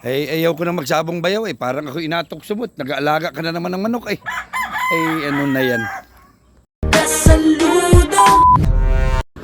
Eh, ayaw ko na magsabong bayaw eh. Parang ako inatok sumot. Nag-aalaga ka na naman ng manok eh. Eh, ano na yan.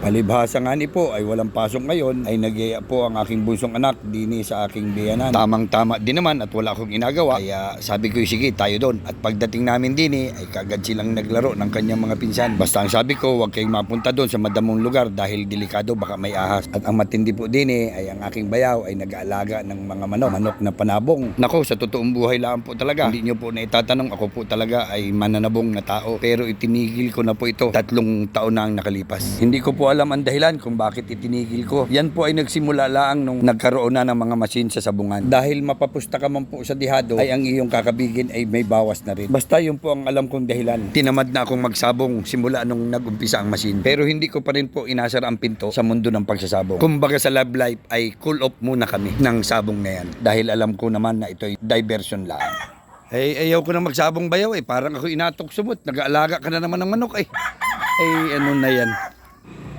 Palibhasa nga ni po ay walang pasok ngayon ay nag po ang aking bunsong anak dini sa aking biyanan. Tamang tama din naman at wala akong inagawa kaya sabi ko sige tayo doon. At pagdating namin dini ay kagad silang naglaro ng kanyang mga pinsan. Basta ang sabi ko huwag kayong mapunta doon sa madamong lugar dahil delikado baka may ahas. At ang matindi po dini ay ang aking bayaw ay nag-aalaga ng mga manok. Manok na panabong. Nako sa totoong buhay lang po talaga. Hindi nyo po na itatanong ako po talaga ay mananabong na tao. Pero itinigil ko na po ito. Tatlong taon na ang nakalipas. Hindi ko po alam ang dahilan kung bakit itinigil ko. Yan po ay nagsimula lang nung nagkaroon na ng mga masin sa sabungan. Dahil mapapusta ka man po sa dihado ay ang iyong kakabigin ay may bawas na rin. Basta yun po ang alam kong dahilan. Tinamad na akong magsabong simula nung nag-umpisa ang masin. Pero hindi ko pa rin po inasar ang pinto sa mundo ng pagsasabong. Kumbaga sa love life ay cool off muna kami ng sabong na yan. Dahil alam ko naman na ito'y diversion lang. Eh, ayaw ko na magsabong bayaw eh. Parang ako inatok sumot. Nag-aalaga ka na naman ng manok eh. Eh, ano na yan.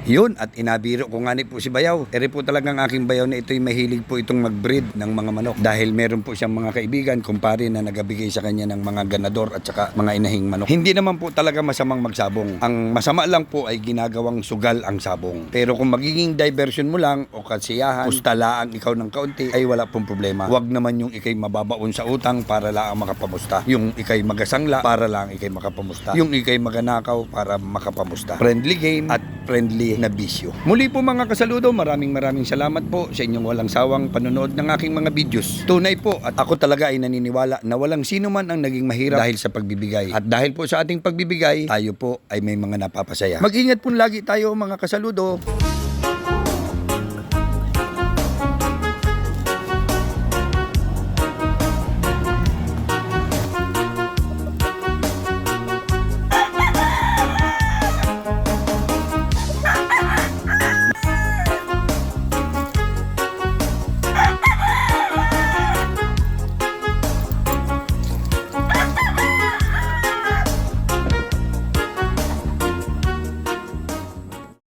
Yun, at inabiro ko nga ni po si Bayaw. Ere po talagang aking Bayaw na ito'y mahilig po itong mag-breed ng mga manok. Dahil meron po siyang mga kaibigan, kumpare na nagabigay sa kanya ng mga ganador at saka mga inahing manok. Hindi naman po talaga masamang magsabong. Ang masama lang po ay ginagawang sugal ang sabong. Pero kung magiging diversion mo lang o kasiyahan, pustalaan ikaw ng kaunti, ay wala pong problema. Huwag naman yung ikay mababaon sa utang para lang makapamusta. Yung ikay magasangla para lang ikay makapamusta. Yung ikay maganakaw para makapamusta. Friendly game at friendly na bisyo. Muli po mga kasaludo, maraming maraming salamat po sa inyong walang sawang panonood ng aking mga videos. Tunay po at ako talaga ay naniniwala na walang sino man ang naging mahirap dahil sa pagbibigay. At dahil po sa ating pagbibigay, tayo po ay may mga napapasaya. Mag-ingat po lagi tayo mga kasaludo.